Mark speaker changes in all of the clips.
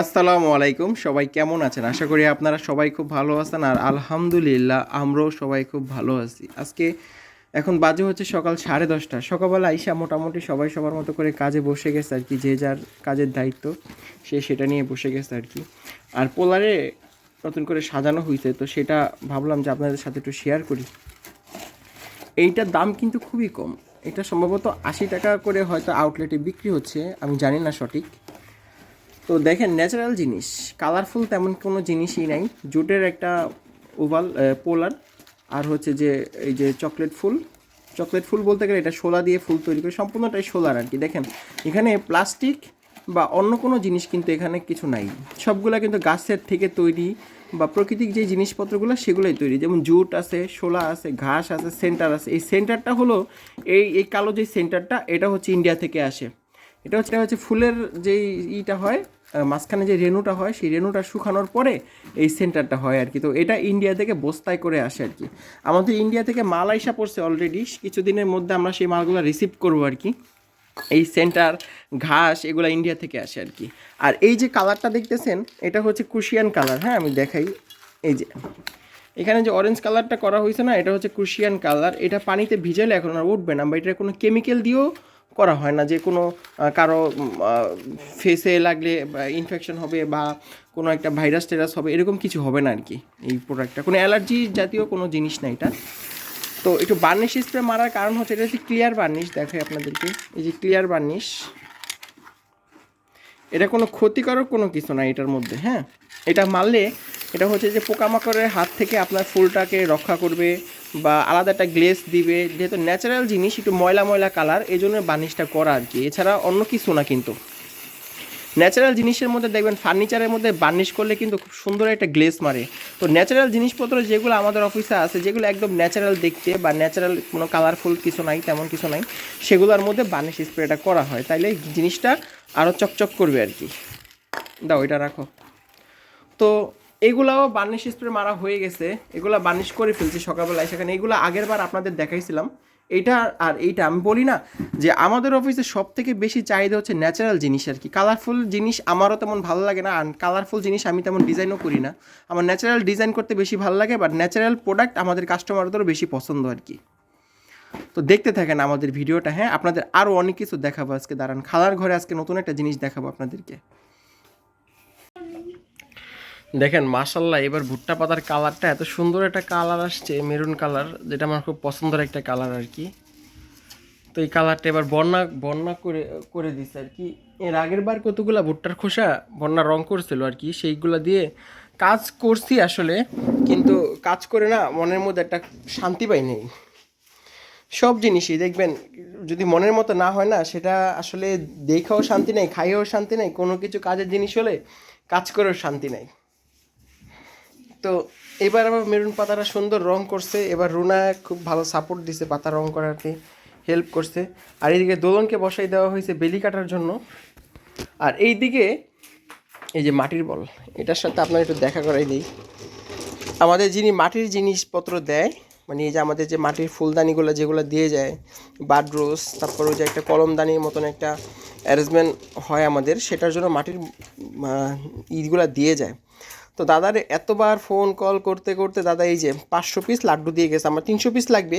Speaker 1: আসসালামু আলাইকুম। সবাই কেমন আছেন? আশা করি আপনারা সবাই খুব ভালো আছেন। আর আলহামদুলিল্লাহ, আমরাও সবাই খুব ভালো আছি। আজকে এখন বাজে হচ্ছে সকাল সাড়ে দশটা। সকালবেলা আইসা মোটামুটি সবাই সবার মতো করে কাজে বসে গেছে আর কি। যে যার কাজের দায়িত্ব, সে সেটা নিয়ে বসে গেছে আর কি। আর পোলারে নতুন করে সাজানো হয়েছে তো সেটা ভাবলাম যে আপনাদের সাথে একটু শেয়ার করি। এইটার দাম কিন্তু খুবই কম। এটা সম্ভবত আশি টাকা করে হয়তো আউটলেটে বিক্রি হচ্ছে। আমি জানি না সঠিক। তো দেখেন ন্যাচারাল জিনিস। কালারফুল তেমন কোনো জিনিসই নাই। জুটের একটা ওভাল পোলার আর হচ্ছে যে এই যে চকলেট ফুল। চকলেট ফুল বলতে গেলে এটা শোলা দিয়ে ফুল তৈরি করে, সম্পূর্ণটাই শোলার আর কি। দেখেন, এখানে প্লাস্টিক বা অন্য কোনো জিনিস কিন্তু এখানে কিছু নাই। সবগুলা কিন্তু গাছের থেকে তৈরি বা প্রকৃতিক যে জিনিসপত্রগুলো, সেগুলোই তৈরি। যেমন জুট আছে শোলা আছে, ঘাস আছে সেন্টার আছে। এই সেন্টারটা হলো এই এই কালো যে সেন্টারটা এটা হচ্ছে ইন্ডিয়া থেকে আসে। এটা হচ্ছে হচ্ছে ফুলের যেই ইটা হয় মাঝখানে যে রেণুটা হয়, সেই রেণুটা শুকানোর পরে এই সেন্টারটা হয় আর কি। তো এটা ইন্ডিয়া থেকে বস্তায় করে আসে আর কি। আমাদের ইন্ডিয়া থেকে মাল আইসা পড়ছে অলরেডি কিছুদিনের মধ্যে আমরা সেই মালগুলো রিসিভ করব আর কি। এই সেন্টার, ঘাস, এগুলো ইন্ডিয়া থেকে আসে আর কি। আর এই যে কালারটা দেখতেছেন, এটা হচ্ছে কুশিয়ান কালার। হ্যাঁ আমি দেখাই। এই যে, এখানে যে অরেঞ্জ কালারটা করা হয়েছে না, এটা হচ্ছে ক্রুশিয়ান কালার। এটা পানিতে ভিজালে এখন আর উঠবে না, বা এটা কোনো কেমিক্যাল দিয়েও করা হয় না। যে কোনো কারও ফেসে লাগলে ইনফেকশন হবে বা কোনো একটা ভাইরাস টেরাস হবে, এরকম কিছু হবে না আর কি এই প্রোডাক্টটা কোনো অ্যালার্জি জাতীয় কোনো জিনিস না এটা। তো একটু বার্নিশ স্প্রে মারার কারণ হচ্ছে, এটা হচ্ছে ক্লিয়ার বার্নিশ দেখাই আপনাদেরকে। এই যে ক্লিয়ার বার্নিশ এটা কোনো ক্ষতিকারক কোনো কিছু না এটার মধ্যে হ্যাঁ? এটা মারলে, এটা হচ্ছে যে পোকামাকড়ের হাত থেকে আপনার ফুলটাকে রক্ষা করবে বা আলাদা একটা গ্লেস দিবে, যেহেতু ন্যাচারাল জিনিস, একটু ময়লা ময়লা কালার এই জন্য বার্নিশটা করা আর কি। এছাড়া অন্য কিছু না কিন্তু। ন্যাচারাল জিনিসের মধ্যে দেখবেন ফার্নিচারের মধ্যে বার্নিশ করলে কিন্তু খুব সুন্দর একটা গ্লেস মারে। তো ন্যাচারাল জিনিসপত্র যেগুলো আমাদের অফিসে আছে, যেগুলো একদম ন্যাচারাল দেখতে বা ন্যাচারাল কোনো কালারফুল কিছু নাই, তেমন কিছু নাই, সেগুলোর মধ্যে বার্নিশ স্প্রেটা করা হয়। তাইলে জিনিসটা আরও চকচক করবে আর কি। দাও, এটা রাখো। তো এগুলাও বার্নিশ স্প্রে মারা হয়ে গেছে। এগুলা বার্নিশ করে ফেলছি সকালবেলায় সেখানে এগুলো আগের বার আপনাদের দেখাইছিলাম। এইটা আর এইটা আমি বলি না যে আমাদের অফিসে সব থেকে বেশি চাহিদা হচ্ছে ন্যাচারাল জিনিস আর কি। কালারফুল জিনিস আমারও তেমন ভালো লাগে না আর কালারফুল জিনিস আমি তেমন ডিজাইনও করি না। আমার ন্যাচারাল ডিজাইন করতে বেশি ভালো লাগে বাট ন্যাচারাল প্রোডাক্ট আমাদের কাস্টমারদেরও বেশি পছন্দ আর কি। তো দেখতে থাকেন আমাদের ভিডিওটা হ্যাঁ? আপনাদের আরও অনেক কিছু দেখাবো আজকে। দাঁড়ান, খালার ঘরে আজকে নতুন একটা জিনিস দেখাবো আপনাদেরকে। দেখেন মাশাল্লাহ এবার ভুট্টা পাতার কালারটা এত সুন্দর একটা কালার আসছে মেরুন কালার, যেটা আমার খুব পছন্দের একটা কালার আর কি। তো এই কালারটা এবার বন্যা বন্যা করে করে দিছে আর কি। এর আগের বার কতগুলা ভুট্টার খোসা বন্যা রং করছিল আর কি, সেইগুলো দিয়ে কাজ করছি আসলে, কিন্তু কাজ করে না, মনের মধ্যে একটা শান্তি পাই নেই। সব জিনিসই, দেখবেন, যদি মনের মতো না হয় না, সেটা আসলে দেখাও শান্তি নেই, খাইয়েও শান্তি নেই, কোনো কিছু কাজের জিনিস হলে কাজ করেও শান্তি নেই। তো এবার আবার মেরুন পাতাটা সুন্দর রং করছে। এবার রুনা খুব ভালো সাপোর্ট দিছে পাতা রং করাতে হেল্প করছে। আর এইদিকে দোলনকে বসাই দেওয়া হয়েছে বেলি কাটার জন্য। আর এই দিকে এই যে মাটির বল, এটার সাথে আপনার একটু দেখা করাই দিই। আমাদের যিনি মাটির জিনিসপত্র দেয় মানে এই যে আমাদের যে মাটির ফুলদানিগুলো যেগুলো দিয়ে যায় বাডরোস তারপর ওই যে একটা কলমদানির মতন একটা অ্যারেঞ্জমেন্ট হয় আমাদের, সেটার জন্য মাটির ইগুলা দিয়ে যায়। তো দাদার এতবার ফোন কল করতে করতে দাদা এই যে পাঁচশো পিস লাড্ডু দিয়ে গেছে, আমার তিনশো পিস লাগবে।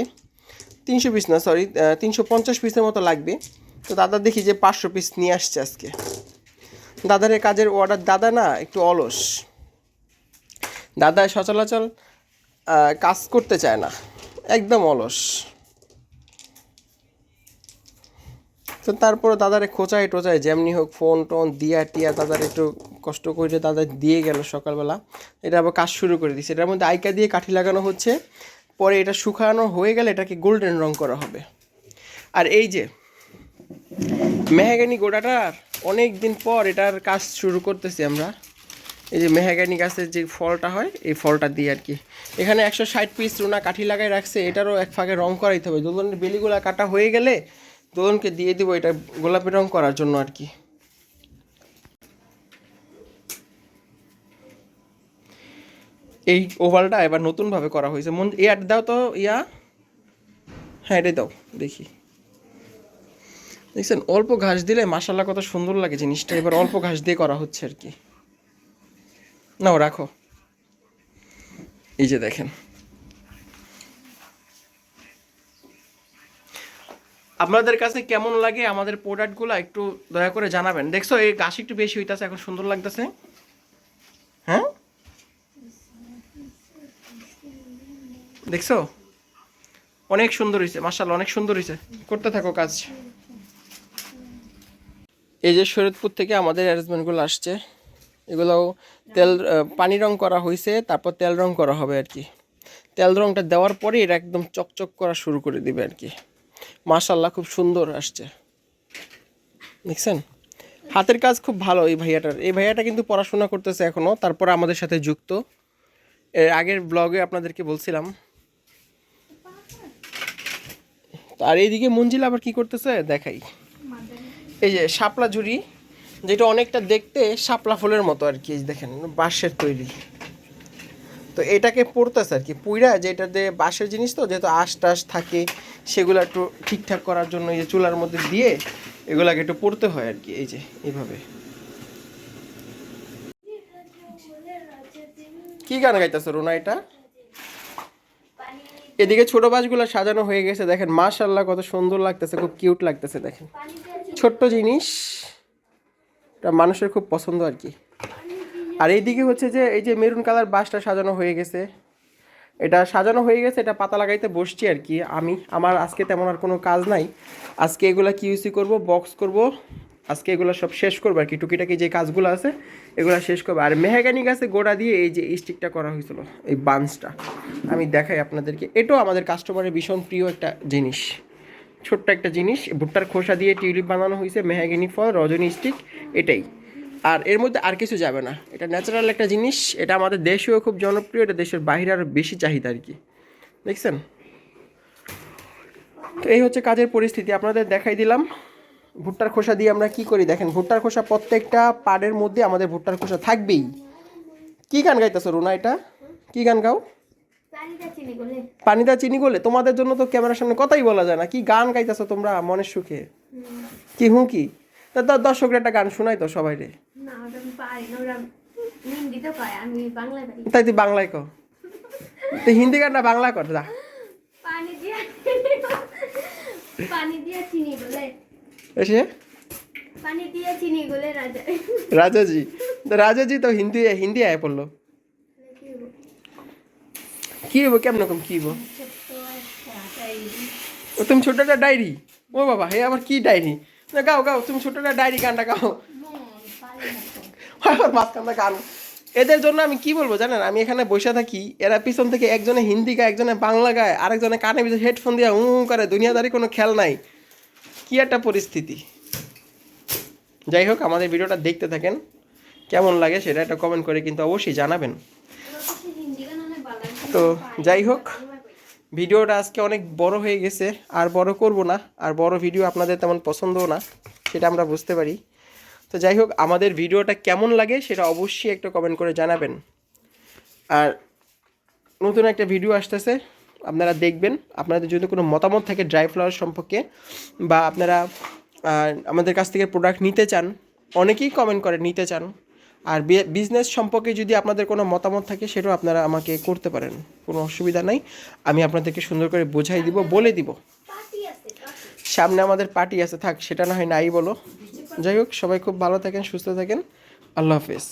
Speaker 1: তিনশো পিস না সরি তিনশো পঞ্চাশ পিসের মতো লাগবে। তো দাদা দেখি যে পাঁচশো পিস নিয়ে আসছে আজকে। দাদার কাজের অর্ডার দাদা না একটু অলস। দাদা সচলাচল কাজ করতে চায় না, একদম অলস। তো তারপরে দাদারে খোঁচায় টোচায়, যেমনি হোক ফোন টোন দিয়া টিয়া দাদার একটু কষ্ট করে দাদা দিয়ে গেল সকালবেলা। এটা আবার কাজ শুরু করে দিচ্ছে এটার মধ্যে আইকা দিয়ে কাঠি লাগানো হচ্ছে। পরে এটা শুকানো হয়ে গেলে এটাকে গোল্ডেন রং করা হবে। আর এই যে, মেহাগানি গোড়াটার অনেক দিন পর এটার কাজ শুরু করতেছি আমরা। এই যে মেহাগানি গাছের যে ফলটা হয়, এই ফলটা দিয়ে আর কি। এখানে একশো ষাট পিস রুনা কাঠি লাগাই রাখছে। এটারও এক ফাঁকে রং করাইতে হবে। দোলনের বেলিগুলা কাটা হয়ে গেলে দোলনকে দিয়ে দিব, এটা গোলাপি রং করার জন্য আর কি। এই ওভালটা এবার নতুনভাবে করা হয়েছে। মন ইয়ার দাও তো, ইয়া। হ্যাঁ এটাই দাও, দেখি। দেখছেন, অল্প ঘাস দিলে মাসাল্লাহ কত সুন্দর লাগে জিনিসটা। এবার অল্প ঘাস দিয়ে করা হচ্ছে আর কি। নাও, রাখো। এই যে দেখেন। আপনাদের কাছে কেমন লাগে আমাদের প্রোডাক্টগুলো একটু দয়া করে জানাবেন। দেখছ, এই গাছ একটু বেশি হইতাছে, এখন সুন্দর লাগতেছে। হ্যাঁ? দেখছ? অনেক সুন্দর হয়েছে মার্শাল অনেক সুন্দর হয়েছে করতে থাকো কাজ। এই যে শরীয়তপুর থেকে আমাদের অ্যারেঞ্জমেন্টগুলো আসছে এগুলো তেল পানি রং করা হয়েছে তারপর তেল রং করা হবে আর কি। তেল রংটা দেওয়ার পরে এটা একদম চকচক করা শুরু করে দিবে আর কি। মাশাল্লাহ খুব সুন্দর আসছে। দেখছেন? হাতের কাজ খুব ভালো এই ভাইয়াটার। এই ভাইয়াটা কিন্তু পড়াশোনা করতেছে এখনও তারপর আমাদের সাথে যুক্ত। এর আগের ব্লগে আপনাদেরকে বলছিলাম। আর এইদিকে মঞ্জিল আবার কি করতেছে? দেখাই। এই যে শাপলা ঝুড়ি, যেটা অনেকটা দেখতে শাপলা ফুলের মতো আর কি দেখেন, বাঁশের তৈরি। তো এটাকে পড়তেছে আর কি। পুইরা যেটাতে বাঁশের জিনিস তো, যেহেতু আশ টাশ থাকে, সেগুলো একটু ঠিকঠাক করার জন্য এই যে চুলার মধ্যে দিয়ে এগুলাকে একটু পড়তে হয় আর কি, এই যে, এইভাবে। কি গান গাইতেছে রোনা এটা? এদিকে ছোট বাসগুলো সাজানো হয়ে গেছে, দেখেন মাশাল্লাহ কত সুন্দর লাগতেছে, খুব কিউট লাগতেছে, দেখেন। ছোট্ট জিনিস, এটা মানুষের খুব পছন্দ আর কি। আর এইদিকে হচ্ছে যে এই যে মেরুন কালার বাসটা সাজানো হয়ে গেছে। এটা সাজানো হয়ে গেছে, এটা পাতা লাগাইতে বসছি আর কি। আমি, আমার আজকে তেমন আর কোনো কাজ নাই। আজকে এগুলা কিউসি করব বক্স করব। আজকে এগুলো সব শেষ করব আর কি। টুকিটাকি যে কাজগুলো আছে, এগুলো শেষ করব। আর মেহাগানি গাছে গোড়া দিয়ে এই যে স্টিকটা করা হয়েছিল, এই বান্সটা আমি দেখাই আপনাদেরকে। এটাও আমাদের কাস্টমারের ভীষণ প্রিয় একটা জিনিস। ছোট্ট একটা জিনিস। ভুট্টার খোসা দিয়ে টিউলিপ বানানো হয়েছে, মেহাগিনি ফল, রজনী স্টিক এটাই। আর এর মধ্যে আর কিছু যাবে না। এটা ন্যাচারাল একটা জিনিস এটা আমাদের দেশেও খুব জনপ্রিয় এটা দেশের বাইরে আরও বেশি চাহিদা আর কি। দেখছেন? তো এই হচ্ছে কাজের পরিস্থিতি আপনাদের দেখাই দিলাম। ভুট্টার খোসা দিয়ে আমরা কি করি দেখেন ভুট্টার খোসা প্রত্যেকটা পাড়ের মধ্যে আমাদের ভুট্টার খোসা থাকবেই। কি গান গাইতেছো রুনা এটা? কি গান গাও? পানিদা চিনি গলে। তোমাদের জন্য তো ক্যামেরার সামনে কথাই বলা যায় না। কি গান গাইতেছো তোমরা মনের সুখে? কি হুঁ কি তা দর্শকরা একটা গান শোনাই তো সবাই রে। তাই তুই বাংলায় কো তুই হিন্দি গানটা বাংলা কর যা। এসে? রাজাজি। রাজাজি তো হিন্দি হিন্দি আয় পড়ল।
Speaker 2: কি হব?
Speaker 1: কেমন রকম কি হব তুমি ছোট একটা ডায়েরি ও বাবা হে আবার কি ডায়েরি গাও গাও তুমি ছোট একটা ডায়েরি গানটা গাও। আবার মাঝখানটা গান। এদের জন্য আমি কি বলব জানেন? আমি এখানে বসে থাকি এরা পিছন থেকে একজনে হিন্দি গায় একজনে বাংলা গায় আরেকজনে কানে পিছনে হেডফোন দিয়ে উঁ করে দুনিয়াদারি কোনো খেয়াল নাই। কি একটা পরিস্থিতি। যাই হোক আমাদের ভিডিওটা দেখতে থাকেন। কেমন লাগে সেটা একটা কমেন্ট করে কিন্তু অবশ্যই জানাবেন।
Speaker 2: তো
Speaker 1: যাই হোক? ভিডিওটা আজকে অনেক বড় হয়ে গেছে, আর বড় করব না, আর বড় ভিডিও আপনাদের তেমন পছন্দও না, সেটা আমরা বুঝতে পারি। তো যাই হোক, আমাদের ভিডিওটা কেমন লাগে সেটা অবশ্যই একটা কমেন্ট করে জানাবেন। আর নতুন একটা ভিডিও আসতেছে, আপনারা দেখবেন, আপনাদের যদি কোনো মতামত থাকে ড্রাই ফ্লাওয়ার সম্পর্কে, বা আপনারা আমাদের কাছ থেকে প্রোডাক্ট নিতে চান, অনেকেই কমেন্ট করে নিতে চান আর বিজনেস সম্পর্কে যদি আপনাদের কোনো মতামত থাকে, সেটাও আপনারা আমাকে করতে পারেন। কোনো অসুবিধা নাই। আমি আপনাদেরকে সুন্দর করে বোঝাই দিব, বলে দিব। সামনে আমাদের পার্টি আছে, থাক, সেটা না হয় নাই বলো। যাই হোক, সবাই খুব ভালো থাকেন, সুস্থ থাকেন। আল্লাহ হাফেজ।